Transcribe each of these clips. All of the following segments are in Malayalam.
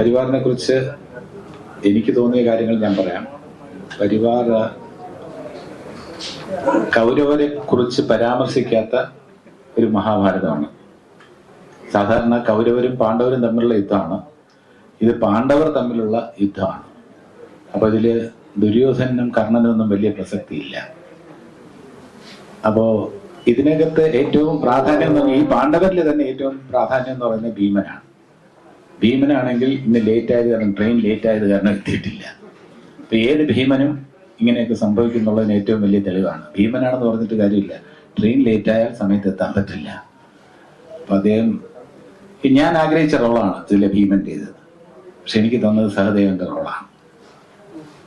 പരിവാറിനെ കുറിച്ച് എനിക്ക് തോന്നിയ കാര്യങ്ങൾ ഞാൻ പറയാം. പരിവാർ കൗരവരെ കുറിച്ച് പരാമർശിക്കാത്ത ഒരു മഹാഭാരതമാണ്. സാധാരണ കൗരവരും പാണ്ഡവരും തമ്മിലുള്ള യുദ്ധമാണ്. ഇത് പാണ്ഡവർ തമ്മിലുള്ള യുദ്ധമാണ്. അപ്പൊ ഇതിൽ ദുര്യോധനും കർണനും ഒന്നും വലിയ പ്രസക്തിയില്ല. അപ്പോ ഇതിനകത്ത് ഏറ്റവും പ്രാധാന്യം ഈ പാണ്ഡവരിൽ തന്നെ ഏറ്റവും പ്രാധാന്യം എന്ന് പറയുന്നത് ഭീമനാണ്. ഭീമനാണെങ്കിൽ ഇന്ന് ലേറ്റ് ആയത് കാരണം ട്രെയിൻ ലേറ്റ് ആയത് കാരണം എത്തിയിട്ടില്ല. അപ്പൊ ഏത് ഭീമനും ഇങ്ങനെയൊക്കെ സംഭവിക്കുന്നുള്ളതിന് ഏറ്റവും വലിയ തെളിവാണ്. ഭീമനാണെന്ന് പറഞ്ഞിട്ട് കാര്യമില്ല. ട്രെയിൻ ലേറ്റ് ആയാൽ സമയത്ത് എത്താൻ പറ്റില്ല. അപ്പൊ അദ്ദേഹം ഞാൻ ആഗ്രഹിച്ച റോളാണ് ഇതിലെ ഭീമന്റേത്. പക്ഷെ എനിക്ക് തന്നത് സഹദേവന്റെ റോളാണ്.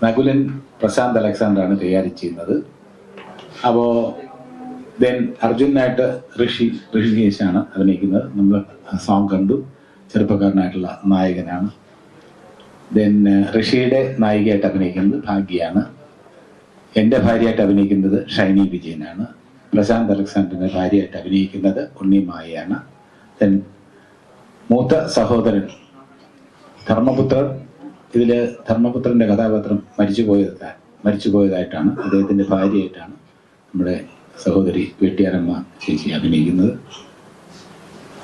നകുലൻ പ്രശാന്ത് അലക്സാണ്ടറാണ് കൈകാര്യം ചെയ്യുന്നത്. അപ്പോ ദെൻ അർജുനായിട്ട് ഋഷി ഋഷികേശാണ് അഭിനയിക്കുന്നത്. നമ്മൾ സോങ് കണ്ടു. ചെറുപ്പക്കാരനായിട്ടുള്ള നായകനാണ്. ദെൻ ഋഷിയുടെ നായികയായിട്ട് അഭിനയിക്കുന്നത് ഭാഗ്യയാണ് എന്റെ ഭാര്യയായിട്ട് അഭിനയിക്കുന്നത് ഷൈനി വിജയനാണ്. പ്രശാന്ത് അലക്സാണ്ടറിന്റെ ഭാര്യയായിട്ട് അഭിനയിക്കുന്നത് ഉണ്ണിമായയാണ് ദെൻ മൂത്ത സഹോദരൻ ധർമ്മപുത്രൻ. ഇതിൽ ധർമ്മപുത്രന്റെ കഥാപാത്രം മരിച്ചു പോയത് മരിച്ചു പോയതായിട്ടാണ് അദ്ദേഹത്തിന്റെ ഭാര്യയായിട്ടാണ് നമ്മുടെ സഹോദരി വെട്ടിയാരമ്മ ചേച്ചി അഭിനയിക്കുന്നത്.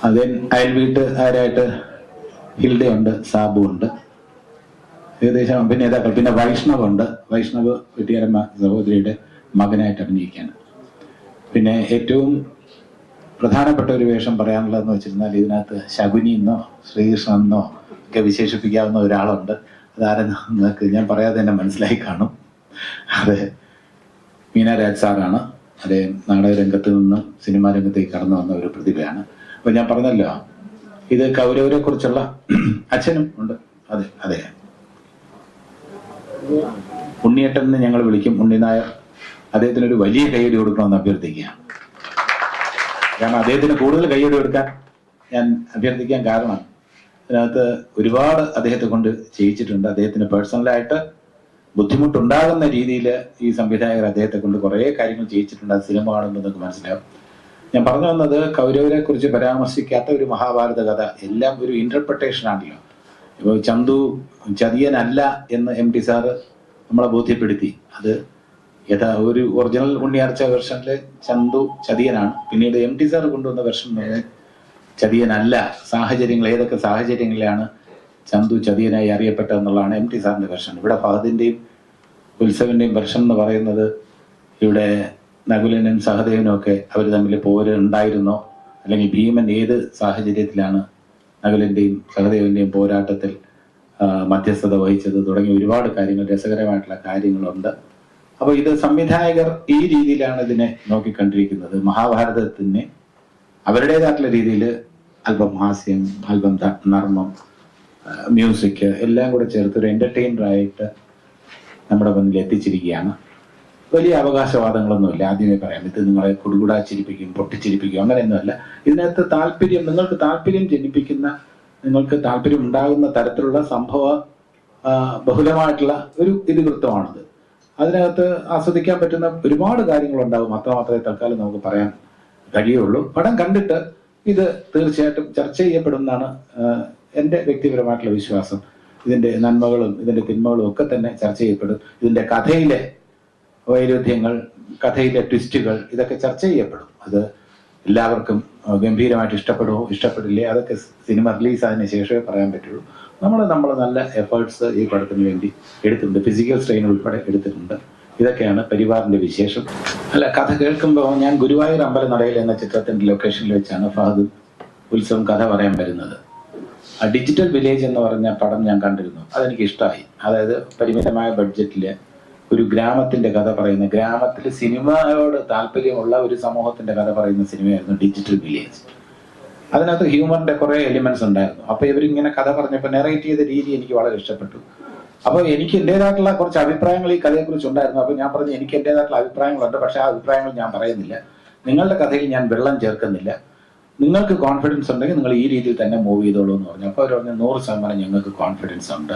അതേ അയൽ വീട്ടുകാരായിട്ട് ഹിൽഡയുണ്ട് സാബു ഉണ്ട് ഏകദേശം അഭിനേതാക്കൾ പിന്നെ വൈഷ്ണവ് ഉണ്ട് വൈഷ്ണവ് വെട്ടിയാരമ്മ സഹോദരിയുടെ മകനായിട്ട് അഭിനയിക്കുകയാണ്. പിന്നെ ഏറ്റവും പ്രധാനപ്പെട്ട ഒരു വേഷം പറയാനുള്ളതെന്ന് വെച്ചിരുന്നാൽ ഇതിനകത്ത് ശകുനി എന്നോ ശ്രീകൃഷ്ണൻ എന്നോ ഒക്കെ വിശേഷിപ്പിക്കാവുന്ന ഒരാളുണ്ട്. അതാരെന്ന് നിങ്ങൾക്ക് ഞാൻ പറയാതെ തന്നെ മനസ്സിലായി കാണും. അത് മീന രാജ് സാറാണ്. അതേ നാടകരംഗത്ത് നിന്നും സിനിമാ രംഗത്തേക്ക് കടന്നു വന്ന ഒരു പ്രതിഭയാണ്. അപ്പൊ ഞാൻ പറഞ്ഞല്ലോ ഇത് കൗരവരെ കുറിച്ചുള്ള അച്ഛനും ഉണ്ട്. അതെ അതെ. ഉണ്ണിയേട്ടൻ എന്ന് ഞങ്ങൾ വിളിക്കും. ഉണ്ണി നായർ അദ്ദേഹത്തിന് ഒരു വലിയ കൈയടി കൊടുക്കണമെന്ന് അഭ്യർത്ഥിക്കുകയാണ്. കാരണം അദ്ദേഹത്തിന് കൂടുതൽ കൈയടി കൊടുക്കാൻ ഞാൻ അഭ്യർത്ഥിക്കാൻ കാരണം അതിനകത്ത് ഒരുപാട് അദ്ദേഹത്തെ കൊണ്ട് ചെയ്യിച്ചിട്ടുണ്ട്. അദ്ദേഹത്തിന് പേഴ്സണലായിട്ട് ബുദ്ധിമുട്ടുണ്ടാകുന്ന രീതിയിൽ ഈ സംവിധായകർ അദ്ദേഹത്തെ കൊണ്ട് കുറേ കാര്യങ്ങൾ ചെയ്യിച്ചിട്ടുണ്ട്. അത് സിനിമ കാണുമ്പോൾ നിങ്ങൾക്ക് മനസ്സിലാവും. ഞാൻ പറഞ്ഞു വന്നത് കൗരവരെ കുറിച്ച് പരാമർശിക്കാത്ത ഒരു മഹാഭാരത കഥ. എല്ലാം ഒരു ഇന്റർപ്രിട്ടേഷൻ ആണല്ലോ. ഇപ്പോൾ ചന്തു ചതിയനല്ല എന്ന് എം ടി സാറ് നമ്മളെ ബോധ്യപ്പെടുത്തി. അത് യഥാ ഒരു ഒറിജിനൽ ഉണ്ണിയാർച്ച വെർഷനിൽ ചന്തു ചതിയനാണ്. പിന്നീട് എം ടി സാർ കൊണ്ടുവന്ന വെർഷൻ ചതിയനല്ല. സാഹചര്യങ്ങൾ ഏതൊക്കെ സാഹചര്യങ്ങളിലാണ് ചന്തു ചതിയനായി അറിയപ്പെട്ടതെന്നുള്ളതാണ് എം ടി സാറിന്റെ വെർഷൻ ഇവിടെ ഫഹദിന്റെയും ഉത്സവിന്റെയും വെർഷൻ എന്ന് പറയുന്നത് ഇവിടെ നകുലനും സഹദേവനും ഒക്കെ അവർ തമ്മിൽ പോര് ഉണ്ടായിരുന്നോ അല്ലെങ്കിൽ ഭീമൻ ഏത് സാഹചര്യത്തിലാണ് നകുലന്റെയും സഹദേവന്റെയും പോരാട്ടത്തിൽ മധ്യസ്ഥത വഹിച്ചത്? തുടങ്ങിയ ഒരുപാട് കാര്യങ്ങൾ രസകരമായിട്ടുള്ള കാര്യങ്ങളുണ്ട്. അപ്പോൾ ഇത് സംവിധായകർ ഈ രീതിയിലാണ് ഇതിനെ നോക്കിക്കണ്ടിരിക്കുന്നത്. മഹാഭാരതത്തിനെ അവരുടേതായിട്ടുള്ള രീതിയിൽ അല്പം ഹാസ്യം അല്പം നർമ്മം മ്യൂസിക് എല്ലാം കൂടെ ചേർത്ത് ഒരു എന്റർടൈനർ ആയിട്ട് നമ്മുടെ മുന്നിൽ എത്തിച്ചിരിക്കുകയാണ്. വലിയ അവകാശവാദങ്ങളൊന്നുമില്ല. ആദ്യമേ പറയാം ഇത് നിങ്ങളെ കുടുകുടാ ചിരിപ്പിക്കും പൊട്ടിച്ചിരിപ്പിക്കും അങ്ങനെയൊന്നുമല്ല. ഇതിനകത്ത് താല്പര്യം നിങ്ങൾക്ക് താല്പര്യം ജനിപ്പിക്കുന്ന നിങ്ങൾക്ക് താല്പര്യം ഉണ്ടാകുന്ന തരത്തിലുള്ള സംഭവ ബഹുലമായിട്ടുള്ള ഒരു ഇതിവൃത്തമാണിത് അതിനകത്ത് ആസ്വദിക്കാൻ പറ്റുന്ന ഒരുപാട് കാര്യങ്ങളുണ്ടാവും. അത്രമാത്രമേ തൽക്കാലം നമുക്ക് പറയാൻ കഴിയുള്ളൂ. പടം കണ്ടിട്ട് ഇത് തീർച്ചയായിട്ടും ചർച്ച ചെയ്യപ്പെടുമെന്നാണ് ആ, എന്റെ വ്യക്തിപരമായിട്ടുള്ള വിശ്വാസം. ഇതിന്റെ നന്മകളും ഇതിന്റെ തിന്മകളും ഒക്കെ തന്നെ ചർച്ച ചെയ്യപ്പെടും. ഇതിന്റെ കഥയിലെ വൈരുദ്ധ്യങ്ങൾ കഥയിലെ ട്വിസ്റ്റുകൾ ഇതൊക്കെ ചർച്ച ചെയ്യപ്പെടും. അത് എല്ലാവർക്കും ഗംഭീരമായിട്ട് ഇഷ്ടപ്പെടുമോ ഇഷ്ടപ്പെടില്ലേ അതൊക്കെ സിനിമ റിലീസ് ആയതിനു ശേഷമേ പറയാൻ പറ്റുള്ളൂ. നമ്മൾ നമ്മൾ നല്ല എഫേർട്സ് ഈ പടത്തിന് വേണ്ടി എടുത്തിട്ടുണ്ട്. ഫിസിക്കൽ സ്ട്രെയിൻ ഉൾപ്പെടെ എടുത്തിട്ടുണ്ട്. ഇതൊക്കെയാണ് പരിവാറിന്റെ വിശേഷം. അല്ല കഥ കേൾക്കുമ്പോൾ ഞാൻ ഗുരുവായൂർ അമ്പലനടയിൽ എന്ന ചിത്രത്തിന്റെ ലൊക്കേഷനിൽ വെച്ചാണ് ഫഹദ് ഉത്സവം കഥ പറയാൻ വരുന്നത്. ആ ഡിജിറ്റൽ വില്ലേജ് എന്ന് പറഞ്ഞ പടം ഞാൻ കണ്ടിരുന്നു. അതെനിക്ക് ഇഷ്ടമായി അതായത് പരിമിതമായ ബഡ്ജറ്റിൽ ഒരു ഗ്രാമത്തിന്റെ കഥ പറയുന്ന ഗ്രാമത്തിൽ സിനിമയോട് താല്പര്യമുള്ള ഒരു സമൂഹത്തിന്റെ കഥ പറയുന്ന സിനിമയായിരുന്നു ഡിജിറ്റൽ വില്ലേജ് അതിനകത്ത് ഹ്യൂമറിന്റെ കുറെ എലിമെന്റ്സ് ഉണ്ടായിരുന്നു. അപ്പൊ ഇവരിങ്ങനെ കഥ പറഞ്ഞപ്പോൾ നെറേറ്റ് ചെയ്ത രീതി എനിക്ക് വളരെ ഇഷ്ടപ്പെട്ടു. അപ്പൊ എനിക്ക് എന്റേതായിട്ടുള്ള കുറച്ച് അഭിപ്രായങ്ങൾ ഈ കഥയെക്കുറിച്ച് ഉണ്ടായിരുന്നു. അപ്പൊ ഞാൻ പറഞ്ഞു എനിക്ക് എന്റേതായിട്ടുള്ള അഭിപ്രായങ്ങളുണ്ട് പക്ഷെ ആ അഭിപ്രായങ്ങൾ ഞാൻ പറയുന്നില്ല. നിങ്ങളുടെ കഥയിൽ ഞാൻ വെള്ളം ചേർക്കുന്നില്ല. നിങ്ങൾക്ക് കോൺഫിഡൻസ് ഉണ്ടെങ്കിൽ നിങ്ങൾ ഈ രീതിയിൽ തന്നെ മൂവ് ചെയ്തോളൂ എന്ന് പറഞ്ഞു. അപ്പോൾ അവർ പറഞ്ഞു നൂറ് ശതമാനം ഞങ്ങൾക്ക് കോൺഫിഡൻസ് ഉണ്ട്.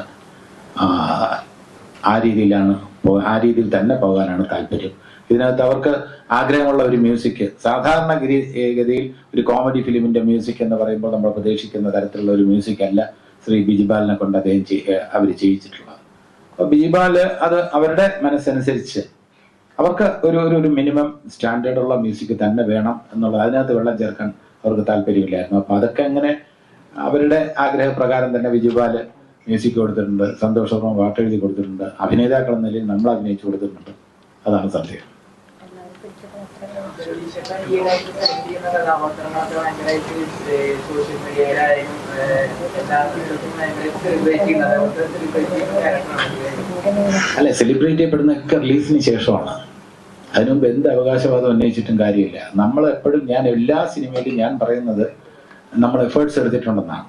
ആ, രീതിയിലാണ് ആ രീതിയിൽ തന്നെ പോകാനാണ് താല്പര്യം. ഇതിനകത്ത് അവർക്ക് ആഗ്രഹമുള്ള ഒരു മ്യൂസിക് സാധാരണ ഗതി- ഗതിയിൽ ഒരു കോമഡി ഫിലിമിന്റെ മ്യൂസിക് എന്ന് പറയുമ്പോൾ നമ്മൾ പ്രതീക്ഷിക്കുന്ന തരത്തിലുള്ള ഒരു മ്യൂസിക് അല്ല ശ്രീ ബിജിബാലിനെ കൊണ്ട് അദ്ദേഹം അവർ ചെയ്യിച്ചിട്ടുള്ളത്. അപ്പൊ ബിജിബാൽ അത് അവരുടെ മനസ്സനുസരിച്ച് അവർക്ക് ഒരു ഒരു ഒരു മിനിമം സ്റ്റാൻഡേർഡ് ഉള്ള മ്യൂസിക് തന്നെ വേണം എന്നുള്ള അതിനകത്ത് വെള്ളം ചേർക്കാൻ അവർക്ക് താല്പര്യമില്ലായിരുന്നു. അപ്പൊ അതൊക്കെ അങ്ങനെ അവരുടെ ആഗ്രഹപ്രകാരം തന്നെ വിജുബാൽ മ്യൂസിക് കൊടുത്തിട്ടുണ്ട് സന്തോഷ് വർമ്മ പാട്ട് എഴുതി കൊടുത്തിട്ടുണ്ട് അഭിനേതാക്കൾ എന്ന നിലയിൽ നമ്മൾ അഭിനയിച്ചു കൊടുത്തിട്ടുണ്ട്. അതാണ് സന്ദേഹം. അല്ലെ സെലിബ്രേറ്റ് ചെയ്യപ്പെടുന്നൊക്കെ റിലീസിന് ശേഷമാണ്. അതിനുമുമ്പ് എന്ത് അവകാശവാദം ഉന്നയിച്ചിട്ടും കാര്യമില്ല. നമ്മൾ എപ്പോഴും ഞാൻ എല്ലാ സിനിമയിലും ഞാൻ പറയുന്നത് നമ്മൾ എഫേർട്സ് എടുത്തിട്ടുണ്ടെന്നാണ്.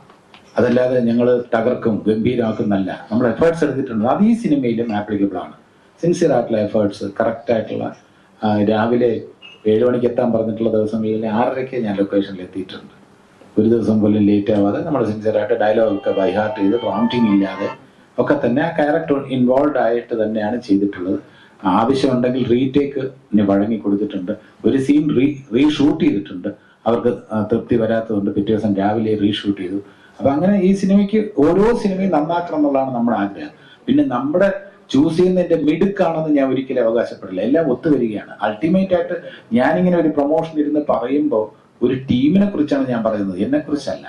അതല്ലാതെ ഞങ്ങൾ തകർക്കും ഗംഭീരമാക്കുന്നല്ല നമ്മൾ എഫേർട്സ് എടുത്തിട്ടുണ്ട്. അത് ഈ സിനിമയിലും ആപ്ലിക്കബിൾ ആണ്. സിൻസിയർ ആയിട്ടുള്ള എഫേർട്സ് കറക്റ്റ് ആയിട്ടുള്ള രാവിലെ ഏഴ് മണിക്ക് എത്താൻ പറഞ്ഞിട്ടുള്ള ദിവസങ്ങളിൽ ആറരയ്ക്ക് ഞാൻ ലൊക്കേഷനിൽ എത്തിയിട്ടുണ്ട്. ഒരു ദിവസം പോലും ലേറ്റ് ആവാതെ നമ്മൾ സിൻസിയറായിട്ട് ഡയലോഗ് ഒക്കെ ബൈഹാർട്ട് ചെയ്ത് പ്രോംറ്റിംഗ് ഇല്ലാതെ ഒക്കെ തന്നെ ആ ക്യാരക്ടർ ഇൻവോൾവ് ആയിട്ട് തന്നെയാണ് ചെയ്തിട്ടുള്ളത്. ആവശ്യമുണ്ടെങ്കിൽ റീടേക്ക് വഴങ്ങി കൊടുത്തിട്ടുണ്ട്. ഒരു സീൻ റീ റീഷൂട്ട് ചെയ്തിട്ടുണ്ട്. അവർക്ക് തൃപ്തി വരാത്തതുകൊണ്ട് പിറ്റേ ദിവസം രാവിലെ റീഷൂട്ട് ചെയ്തു. അപ്പൊ അങ്ങനെ ഈ സിനിമയ്ക്ക് ഓരോ സിനിമയും നന്നാക്കണം എന്നുള്ളതാണ് നമ്മുടെ ആഗ്രഹം. പിന്നെ നമ്മുടെ ചൂസ് ചെയ്യുന്നതിന്റെ മിടുക്കാണെന്ന് ഞാൻ ഒരിക്കലും അവകാശപ്പെടില്ല. എല്ലാം ഒത്തുവരികയാണ്. അൾട്ടിമേറ്റ് ആയിട്ട് ഞാനിങ്ങനെ ഒരു പ്രൊമോഷൻ ഇരുന്ന് പറയുമ്പോൾ ഒരു ടീമിനെ കുറിച്ചാണ് ഞാൻ പറയുന്നത്. എന്നെ കുറിച്ചല്ല.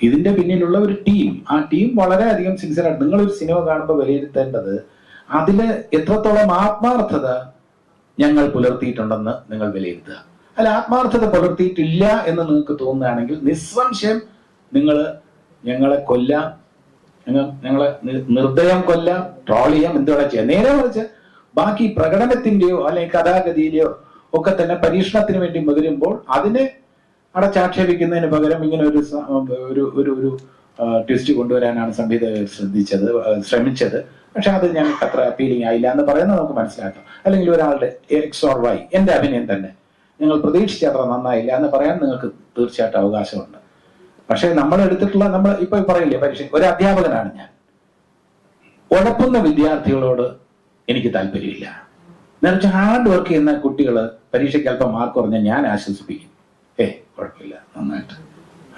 ഇതിന്റെ പിന്നിലുള്ള ഒരു ടീം ആ ടീം വളരെയധികം സിൻസിയർ ആണ്. നിങ്ങൾ ഒരു സിനിമ കാണുമ്പോൾ വിലയിരുത്തേണ്ടത് അതിൽ എത്രത്തോളം ആത്മാർത്ഥത ഞങ്ങൾ പുലർത്തിയിട്ടുണ്ടെന്ന് നിങ്ങൾ വിലയിരുത്തുക. അല്ല ആത്മാർത്ഥത പുലർത്തിയിട്ടില്ല എന്ന് നിങ്ങൾക്ക് തോന്നുകയാണെങ്കിൽ നിസ്സംശയം നിങ്ങൾ ഞങ്ങളെ കൊല്ലാം. ഞങ്ങൾ ഞങ്ങളെ നിർദ്ദയം കൊല്ലാം. ട്രോൾ ചെയ്യാം. എന്തുവേണം ചെയ്യാം. നേരെ മറിച്ച് ബാക്കി പ്രകടനത്തിന്റെയോ അല്ലെങ്കിൽ കഥാഗതിയിലെയോ ഒക്കെ തന്നെ പരീക്ഷണത്തിന് വേണ്ടി മുതിരുമ്പോൾ അതിനെ അടച്ചാക്ഷേപിക്കുന്നതിന് പകരം ഇങ്ങനെ ഒരു ഒരു ഒരു ഒരു ട്വിസ്റ്റ് കൊണ്ടുവരാനാണ് സംവിധായകർ ശ്രദ്ധിച്ചത് ശ്രമിച്ചത്. പക്ഷെ അത് ഞങ്ങൾക്ക് അത്ര അപ്പീലിംഗ് ആയില്ല എന്ന് പറയുന്നത് നമുക്ക് മനസ്സിലാക്കാം. അല്ലെങ്കിൽ ഒരാളുടെ എക്സ് ഓർ വൈ എന്റെ അഭിനയം തന്നെ. നിങ്ങൾ പ്രതീക്ഷിച്ച അത്ര നന്നായില്ല എന്ന് പറയാൻ നിങ്ങൾക്ക് തീർച്ചയായിട്ടും അവകാശമുണ്ട്. പക്ഷെ നമ്മൾ എടുത്തിട്ടുള്ള നമ്മൾ ഇപ്പൊ പറയില്ലേ പരീക്ഷ ഒരു അധ്യാപകനാണ് ഞാൻ. ഉഴപ്പുന്ന വിദ്യാർത്ഥികളോട് എനിക്ക് താല്പര്യമില്ല. എന്നുവെച്ചാൽ ഹാർഡ് വർക്ക് ചെയ്യുന്ന കുട്ടികൾ പരീക്ഷയ്ക്ക് അല്പം മാർക്ക് കുറഞ്ഞാൽ ഞാൻ ആശ്വസിപ്പിക്കും. ഏ കുഴപ്പമില്ല നന്നായിട്ട്.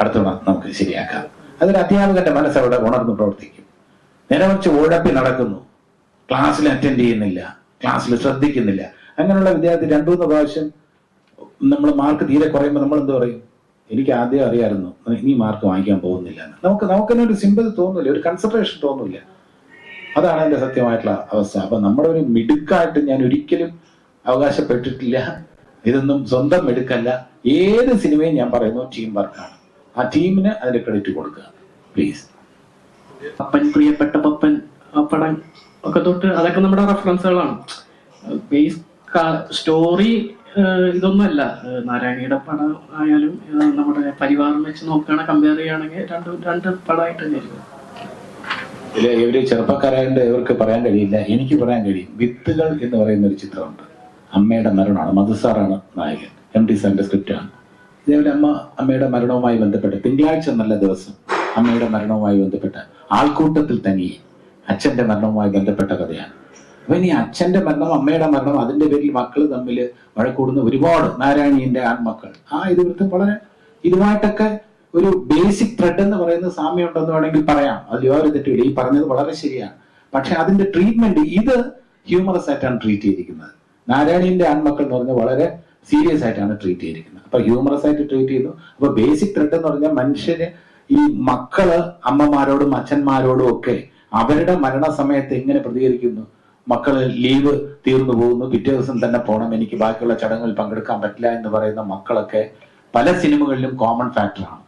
അടുത്ത നമുക്ക് ശരിയാക്കാം. അതൊരു അധ്യാപകന്റെ മനസ്സവിടെ ഉണർന്ന് പ്രവർത്തിക്കും. നേരെ കുറച്ച് ഉഴപ്പി നടക്കുന്നു. ക്ലാസ്സിൽ അറ്റൻഡ് ചെയ്യുന്നില്ല ക്ലാസ്സിൽ ശ്രദ്ധിക്കുന്നില്ല. അങ്ങനെയുള്ള വിദ്യാർത്ഥി രണ്ടു മൂന്ന് പ്രാവശ്യം നമ്മൾ മാർക്ക് തീരെ കുറയുമ്പോൾ നമ്മൾ എന്ത് പറയും? എനിക്ക് ആദ്യം അറിയായിരുന്നു ഇനി മാർക്ക് വാങ്ങിക്കാൻ പോകുന്നില്ല. നമുക്ക് നമുക്കതിന് ഒരു സിമ്പിൾ തോന്നില്ല ഒരു കൺസെൻട്രേഷൻ തോന്നില്ല അതാണ് എന്റെ സത്യമായിട്ടുള്ള അവസ്ഥ. അപ്പൊ നമ്മുടെ ഒരു മിടുക്കായിട്ട് ഞാൻ ഒരിക്കലും അവകാശപ്പെട്ടിട്ടില്ല. ഇതൊന്നും സ്വന്തം മിടുക്കല്ല. ഏത് സിനിമയും ഞാൻ പറയുന്നു ടീം വർക്കാണ് ആ ടീമിന് അതിന്റെ ക്രെഡിറ്റ് കൊടുക്കുക. പ്ലീസ് പപ്പൻ പ്രിയപ്പെട്ട പപ്പൻ പടം ഒക്കെ തൊട്ട് അതൊക്കെ നമ്മുടെ റെഫറൻസുകളാണ് സ്റ്റോറി ഇതൊന്നുമല്ല. നാരായണിയുടെ പടം ആയാലും നമ്മുടെ പരിവാറം വെച്ച് നോക്കുകയാണെങ്കിൽ കമ്പയർ ചെയ്യുകയാണെങ്കിൽ രണ്ട് രണ്ട് പടമായിട്ട് തന്നെയായിരിക്കും ഇല്ല ഇവർ ചെറുപ്പക്കാരായതുകൊണ്ട് ഇവർക്ക് പറയാൻ കഴിയില്ല. എനിക്ക് പറയാൻ കഴിയും. വിത്തുകൾ എന്ന് പറയുന്ന ഒരു ചിത്രമുണ്ട്. അമ്മയുടെ മരണമാണ്. മധുസാറാണ് നായകൻ. എം ടി സാറിന്റെ ആണ്. ഇതേപോലെ അമ്മ അമ്മയുടെ മരണവുമായി ബന്ധപ്പെട്ട് തിങ്കളാഴ്ച നല്ല ദിവസം അമ്മയുടെ മരണവുമായി ബന്ധപ്പെട്ട് ആൾക്കൂട്ടത്തിൽ തനിയെ അച്ഛന്റെ മരണവുമായി ബന്ധപ്പെട്ട കഥയാണ്. അപ്പൊ ഇനി അച്ഛന്റെ മരണം അമ്മയുടെ മരണം അതിന്റെ പേരിൽ മക്കൾ തമ്മിൽ വഴക്കൂടുന്ന ഒരുപാട് നാരായണീയന്റെ ആൺമക്കൾ. ആ ഇതിവൃത്തം വളരെ ഇതുമായിട്ടൊക്കെ ഒരു ബേസിക് ത്രെഡ് എന്ന് പറയുന്ന സാമ്യം ഉണ്ടെന്ന് വേണമെങ്കിൽ പറയാം. അത് യോഗ തെറ്റില്ല ഈ പറഞ്ഞത് വളരെ ശരിയാണ്. പക്ഷെ അതിന്റെ ട്രീറ്റ്മെന്റ് ഇത് ഹ്യൂമറസ് ആയിട്ടാണ് ട്രീറ്റ് ചെയ്തിരിക്കുന്നത്. നാരായണീയന്റെ ആൺമക്കൾ എന്ന് പറഞ്ഞാൽ വളരെ സീരിയസ് ആയിട്ടാണ് ട്രീറ്റ് ചെയ്തിരിക്കുന്നത്. അപ്പൊ ഹ്യൂമറസ് ആയിട്ട് ട്രീറ്റ് ചെയ്തു അപ്പൊ ബേസിക് ത്രെഡ് എന്ന് പറഞ്ഞാൽ മനുഷ്യര് ഈ മക്കൾ അമ്മമാരോടും അച്ഛന്മാരോടും ഒക്കെ അവരുടെ മരണസമയത്ത് എങ്ങനെ പ്രതികരിക്കുന്നു? മക്കൾ ലീവ് തീർന്നു പോകുന്നു. പിറ്റേ ദിവസം തന്നെ പോകണം എനിക്ക് ബാക്കിയുള്ള ചടങ്ങുകളിൽ പങ്കെടുക്കാൻ പറ്റില്ല എന്ന് പറയുന്ന മക്കളൊക്കെ പല സിനിമകളിലും കോമൺ ഫാക്ടറാണ്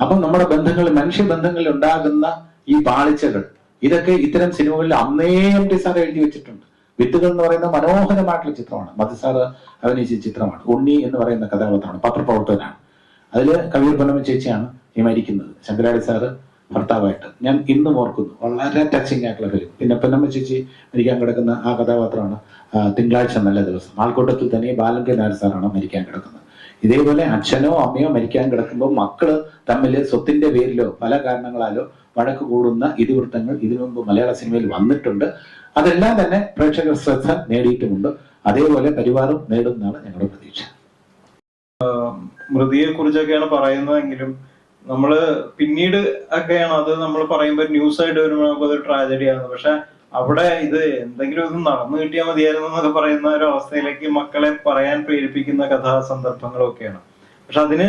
അപ്പം നമ്മുടെ ബന്ധങ്ങൾ മനുഷ്യ ബന്ധങ്ങളിൽ ഉണ്ടാകുന്ന ഈ പാളിച്ചകൾ ഇതൊക്കെ ഇത്തരം സിനിമകളിൽ അന്നേ എം ടി സാർ എഴുതി വെച്ചിട്ടുണ്ട്. വിത്തുകൾ എന്ന് പറയുന്ന മനോഹരമായിട്ടുള്ള ചിത്രമാണ്. മധുസാർ അഭിനയിച്ച ചിത്രമാണ്. ഉണ്ണി എന്ന് പറയുന്ന കഥാപാത്രമാണ്. പത്രപ്രവർത്തകനാണ്. അതിൽ കവിയൂർ പൊന്നമ്മ ചേച്ചിയാണ് ഈ മരിക്കുന്നത്. ശങ്കരാടി സാറ് ഭർത്താവായിട്ട്. ഞാൻ ഇന്നും ഓർക്കുന്നു. വളരെ ടച്ചിങ് ആയിട്ടുള്ള ഫിലിം പിന്നെ പൊന്നമ്മ ചേച്ചി മരിക്കാൻ കിടക്കുന്ന ആ കഥാപാത്രമാണ് തിങ്കളാഴ്ച നല്ല ദിവസം. ആൾക്കൂട്ടത്തിൽ തന്നെ ബാലങ്കൻ നായർ സാറാണ് മരിക്കാൻ കിടക്കുന്നത്. ഇതേപോലെ അച്ഛനോ അമ്മയോ മരിക്കാൻ കിടക്കുമ്പോൾ മക്കൾ തമ്മിൽ സ്വത്തിന്റെ പേരിലോ പല കാരണങ്ങളാലോ വഴക്ക് കൂടുന്ന ഇതിവൃത്തങ്ങൾ ഇതിനു മുമ്പ് മലയാള സിനിമയിൽ വന്നിട്ടുണ്ട്. അതെല്ലാം തന്നെ പ്രേക്ഷകർ ശ്രദ്ധ നേടിയിട്ടുമുണ്ട്. അതേപോലെ പരിവാറും നേടുമെന്നാണ് ഞങ്ങളുടെ പ്രതീക്ഷ. മൃതിയെ കുറിച്ചൊക്കെയാണ് പറയുന്നതെങ്കിലും നമ്മൾ പിന്നീട് ഒക്കെയാണ്? അത് നമ്മൾ പറയുമ്പോൾ ന്യൂസ് ആയിട്ട് വരുമ്പോൾ ട്രാജഡി ട്രാജഡിയാണ് പക്ഷെ അവിടെ ഇത് എന്തെങ്കിലും ഇത് നടന്നു കിട്ടിയാൽ മതിയായിരുന്നു എന്നൊക്കെ പറയുന്ന ഒരു അവസ്ഥയിലേക്ക് മക്കളെ പറയാൻ പ്രേരിപ്പിക്കുന്ന കഥാസന്ദർഭങ്ങളൊക്കെയാണ്. പക്ഷെ അതിന്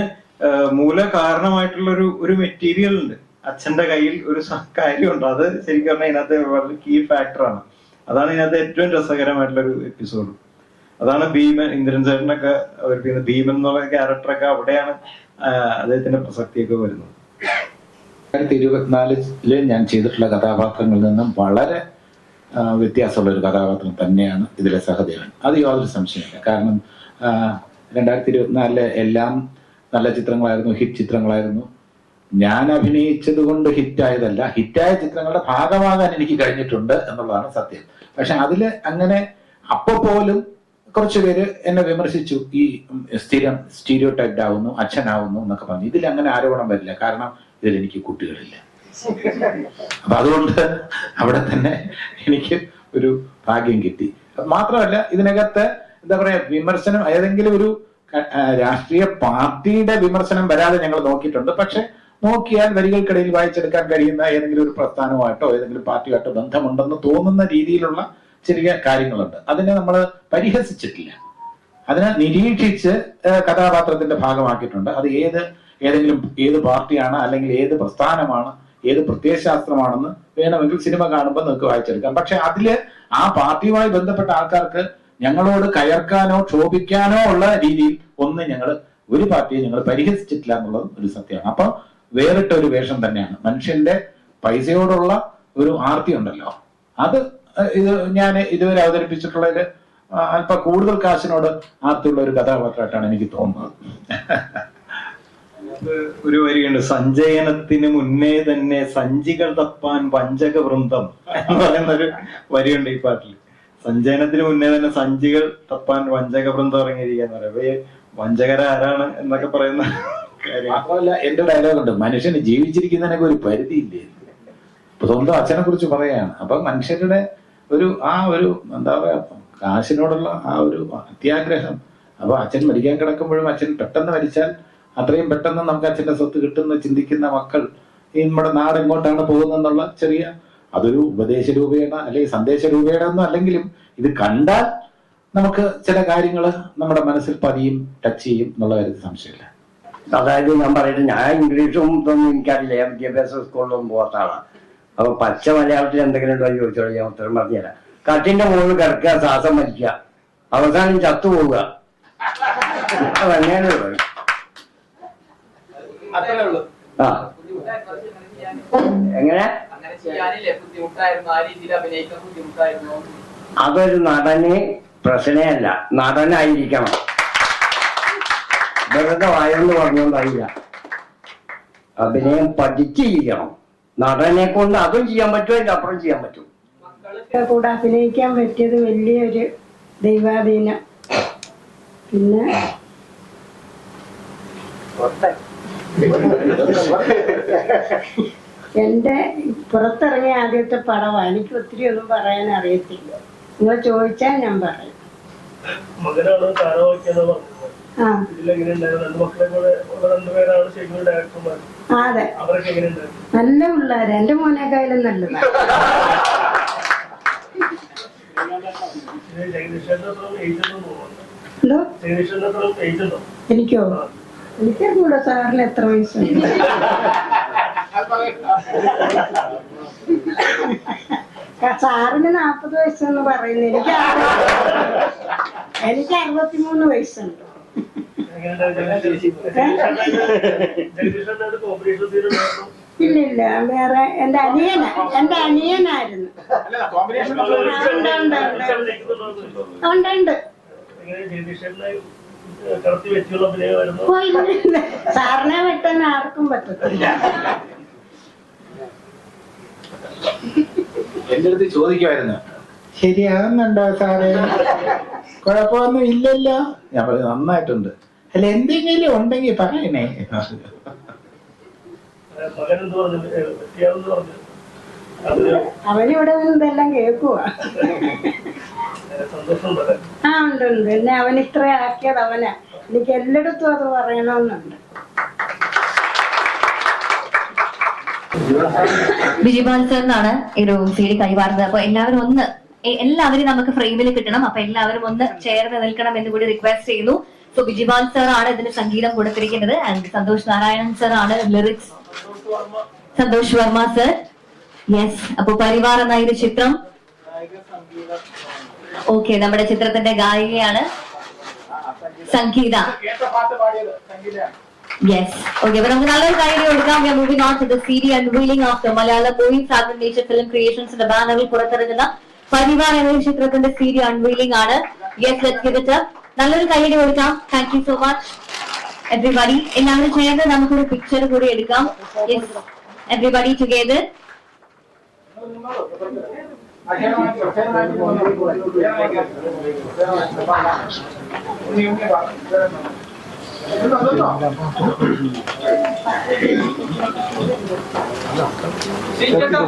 മൂല കാരണമായിട്ടുള്ള ഒരു ഒരു മെറ്റീരിയൽ ഉണ്ട്. അച്ഛന്റെ കയ്യിൽ ഒരു കാര്യമുണ്ട്. അത് ശരിക്കും പറഞ്ഞാൽ ഇതിനകത്ത് വളരെ കീ ഫാക്ടറാണ് അതാണ് ഇതിനകത്ത് ഏറ്റവും രസകരമായിട്ടുള്ള ഒരു എപ്പിസോഡ് അതാണ് ഭീമൻ ഇന്ദ്രൻ ചേട്ടനൊക്കെ അവർക്ക് ഭീമൻ എന്നുള്ള ക്യാരക്ടറൊക്കെ അവിടെയാണ് അദ്ദേഹത്തിന്റെ പ്രസക്തിയൊക്കെ വരുന്നു. രണ്ടായിരത്തി ഇരുപത്തിനാലിൽ ഞാൻ ചെയ്തിട്ടുള്ള കഥാപാത്രങ്ങളിൽ നിന്നും വളരെ വ്യത്യാസമുള്ള ഒരു കഥാപാത്രം തന്നെയാണ് ഇതിലെ സഹദേവൻ. അത് യാതൊരു സംശയമില്ല കാരണം രണ്ടായിരത്തി ഇരുപത്തിനാലിലെ എല്ലാം നല്ല ചിത്രങ്ങളായിരുന്നു ഹിറ്റ് ചിത്രങ്ങളായിരുന്നു. ഞാൻ അഭിനയിച്ചത് കൊണ്ട് ഹിറ്റായതല്ല. ഹിറ്റായ ചിത്രങ്ങളുടെ ഭാഗമാകാൻ എനിക്ക് കഴിഞ്ഞിട്ടുണ്ട് എന്നുള്ളതാണ് സത്യം. പക്ഷെ അതിൽ അങ്ങനെ അപ്പോൾ പോലും കുറച്ചു പേര് എന്നെ വിമർശിച്ചു. ഈ സ്ഥിരം സ്റ്റീരിയോ ടൈപ്ഡ് ആവുന്നു അച്ഛനാവുന്നു എന്നൊക്കെ പറഞ്ഞു. ഇതിൽ അങ്ങനെ ആരോപണം വരില്ല. കാരണം ഇതിൽ എനിക്ക് കുട്ടികളില്ല. അപ്പൊ അതുകൊണ്ട് അവിടെ തന്നെ എനിക്ക് ഒരു ഭാഗ്യം കിട്ടി. മാത്രമല്ല ഇതിനകത്ത് എന്താ പറയാ വിമർശനം ഏതെങ്കിലും ഒരു രാഷ്ട്രീയ പാർട്ടിയുടെ വിമർശനം വരാതെ ഞങ്ങൾ നോക്കിയിട്ടുണ്ട്. പക്ഷെ നോക്കിയാൽ വരികൾക്കിടയിൽ വായിച്ചെടുക്കാൻ കഴിയുന്ന ഏതെങ്കിലും ഒരു പ്രസ്ഥാനമായിട്ടോ ഏതെങ്കിലും പാർട്ടിയായിട്ടോ ബന്ധമുണ്ടെന്ന് തോന്നുന്ന രീതിയിലുള്ള ചെറിയ കാര്യങ്ങളുണ്ട്. അതിനെ നമ്മൾ പരിഹസിച്ചിട്ടില്ല. അതിനെ നിരീക്ഷിച്ച് കഥാപാത്രത്തിന്റെ ഭാഗമാക്കിയിട്ടുണ്ട്. അത് ഏത് ഏതെങ്കിലും ഏത് പാർട്ടിയാണ് അല്ലെങ്കിൽ ഏത് പ്രസ്ഥാനമാണ് ഏത് പ്രത്യയശാസ്ത്രമാണെന്ന് വേണമെങ്കിൽ സിനിമ കാണുമ്പോൾ നിങ്ങൾക്ക് വായിച്ചെടുക്കാം. പക്ഷെ അതിൽ ആ പാർട്ടിയുമായി ബന്ധപ്പെട്ട ആൾക്കാർക്ക് ഞങ്ങളോട് കയർക്കാനോ ക്ഷോഭിക്കാനോ ഉള്ള രീതിയിൽ ഒന്ന് ഞങ്ങൾ ഒരു പാർട്ടിയെ ഞങ്ങൾ പരിഹസിച്ചിട്ടില്ല എന്നുള്ളത് ഒരു സത്യമാണ്. അപ്പൊ വേറിട്ട ഒരു വേഷം തന്നെയാണ്. മനുഷ്യന്റെ പൈസയോടുള്ള ഒരു ആർത്തി ഉണ്ടല്ലോ അത് ഇത് ഞാൻ ഇതുവരെ അവതരിപ്പിച്ചിട്ടുള്ളതിൽ അല്പ കൂടുതൽ കാശിനോട് ആർത്തിയുള്ള ഒരു കഥാപാത്രമായിട്ടാണ് എനിക്ക് തോന്നുന്നത്. ഒരു വരിയുണ്ട് സഞ്ചയനത്തിന് മുന്നേ തന്നെ സഞ്ചികൾ തപ്പാൻ വഞ്ചക വൃന്ദം എന്ന് പറയുന്ന ഒരു വരിയുണ്ട് ഈ പാട്ടിൽ സഞ്ചയനത്തിന് മുന്നേ തന്നെ സഞ്ചികൾ തപ്പാൻ വഞ്ചക വൃന്ദം ഇറങ്ങിയിരിക്കാന്ന് പറയാം. വഞ്ചകരാരാണ് എന്നൊക്കെ പറയുന്ന കാര്യം. മാത്രമല്ല എന്റെ ഡയലോഗ് ഉണ്ട്. മനുഷ്യന് ജീവിച്ചിരിക്കുന്നതിനൊക്കെ ഒരു പരിധിയില്ലേ? സ്വന്തം അച്ഛനെ കുറിച്ച് പറയാണ് അപ്പൊ മനുഷ്യരുടെ ഒരു ആ ഒരു എന്താ പറയുക കാശിനോടുള്ള ആ ഒരു അത്യാഗ്രഹം. അപ്പൊ അച്ഛൻ മരിക്കാൻ കിടക്കുമ്പോഴും അച്ഛൻ പെട്ടെന്ന് മരിച്ചാൽ അത്രയും പെട്ടെന്ന് നമുക്ക് അച്ഛന്റെ സ്വത്ത് കിട്ടുന്ന ചിന്തിക്കുന്ന മക്കൾ ഈ നമ്മുടെ നാട് എങ്ങോട്ടാണ് പോകുന്നതെന്നുള്ള ചെറിയ അതൊരു ഉപദേശ രൂപേണ അല്ലെങ്കിൽ സന്ദേശ രൂപേണ ഒന്നും അല്ലെങ്കിലും ഇത് കണ്ടാൽ നമുക്ക് ചില കാര്യങ്ങൾ നമ്മുടെ മനസ്സിൽ പതിയും ടച്ച് ചെയ്യും എന്നുള്ള കാര്യത്തിൽ സംശയമില്ല. അതായത് ഞാൻ പറയുന്നത് ഞാൻ ഇംഗ്ലീഷും ഇതൊന്നും എനിക്കറിയില്ല. ഞാൻ വിദ്യാഭ്യാസ സ്കൂളിലൊന്നും പോകാത്ത ആളാണ് അപ്പൊ പച്ച മലയാളത്തിൽ എന്തെങ്കിലും ഉണ്ടോ എന്ന് ചോദിച്ചോളൂ ഞാൻ ഉത്തരം പറഞ്ഞുതരാം. കട്ടിന്റെ മുകളിൽ കിടക്കുക ശ്വാസം വലിക്കുക. അവസാനം ചത്തുപോവുക അതങ്ങനെയാണ് അത്രേ ഉള്ളൂ. ആ. ബുദ്ധിമുട്ടായിരുന്നു. അത് അങ്ങനെ ചെയ്യാൻ- എങ്ങനെ അതൊരു നടന് പ്രശ്നമല്ല. നടനായിരിക്കണം. വെറുതെ വായെന്ന് പറഞ്ഞോണ്ടായില്ല. അഭിനയം പഠിച്ചിരിക്കണം. നടനെ കൊണ്ട് അതും ചെയ്യാൻ പറ്റും അതിന്റെ അപ്പുറം ചെയ്യാൻ പറ്റും കൂടെ അഭിനയിക്കാൻ പറ്റിയത് വലിയൊരു ദൈവാധീനം. പിന്നെ എന്റെ പുറത്തിറങ്ങിയ ആദ്യത്തെ പടമാണ് എനിക്ക് ഒത്തിരി ഒന്നും പറയാൻ അറിയത്തില്ല. നിങ്ങൾ ചോദിച്ചാൽ ഞാൻ പറയും. മകനാണ് അതെ. നല്ല പിള്ളേര്. എന്റെ മോനേക്കായാലും എന്തോ? ഉണ്ടോ? എനിക്കോ? എനിക്കറിഞ്ഞൂടെ സാറിന് എത്ര വയസ്സുണ്ട് സാറിന് നാപ്പത് വയസ്സെന്ന് പറയുന്നു. എനിക്ക് എനിക്ക് അറുപത്തിമൂന്ന് വയസ്സുണ്ട്. ഇല്ല ഇല്ല വേറെ എന്റെ അനിയന എന്റെ അനിയനായിരുന്നു. ഉണ്ട്. സാറിനെ വെട്ടാൻ ആർക്കും പറ്റത്തില്ല. എന്റെ അടുത്ത് ചോദിക്കുമായിരുന്നു ശരിയാകുന്നുണ്ടോ സാറേ? കുഴപ്പമൊന്നും ഇല്ലല്ലോ. ഞാൻ പറഞ്ഞു നന്നായിട്ടുണ്ട്. അല്ല എന്തെങ്കിലും ഉണ്ടെങ്കിൽ പറയണേ. അവനിവിടെ നിന്നെല്ലാം പറയാൻ ആ ഉണ്ട് ഉണ്ട് എന്നെ അവൻ ഇത്ര ആക്കിയത് അവനാ. എനിക്ക് എല്ലായിടത്തും അത് പറയണമെന്നുണ്ട്. ബിജിപാൽ സാറിനാണ് ഈ ഒരു സി ഡി കൈമാറുന്നത്. അപ്പൊ എല്ലാവരും ഒന്ന് എല്ലാവരും നമുക്ക് ഫ്രെയിമിൽ കിട്ടണം. അപ്പൊ എല്ലാവരും ഒന്ന് ചേർന്ന് നിൽക്കണം എന്ന് കൂടി റിക്വസ്റ്റ് ചെയ്യുന്നു. സോ ബിജിബാൽ സാർ ആണ് ഇതിന് സംഗീതം കൊടുത്തിരിക്കുന്നത്. ആൻഡ് സന്തോഷ് നാരായണൻ സാർ ആണ് lyrics Santhosh Varma sir yes അപ്പൊ പരിവാർ എന്ന ഈ ചിത്രം. ഓക്കെ നമ്മുടെ ചിത്രത്തിന്റെ ഗായികയാണ് സംഗീത. യെസ് ഓക്കെ അപ്പൊ നമുക്ക് നല്ലൊരു കാര്യം കൊടുക്കാം. We are moving on to the series unveiling of the Malayalam moving Sagar nature film ക്രിയേഷൻസിന്റെ ബാനറിൽ പുറത്തിറങ്ങുന്ന പരിവാർ എന്ന ചിത്രത്തിന്റെ സീരി അൺവീലിംഗ് ആണ്. യെസ് ലെറ്റ് ഗിവ് ഇറ്റ് നല്ലൊരു കൈയടി കൊടുക്കാം. Thank you so much everybody എല്ലാവരും ചേർന്ന് നമുക്കൊരു പിക്ചർ കൂടി എടുക്കാം. എവ്രിബഡി ടുഗെദർ ശരിക്കും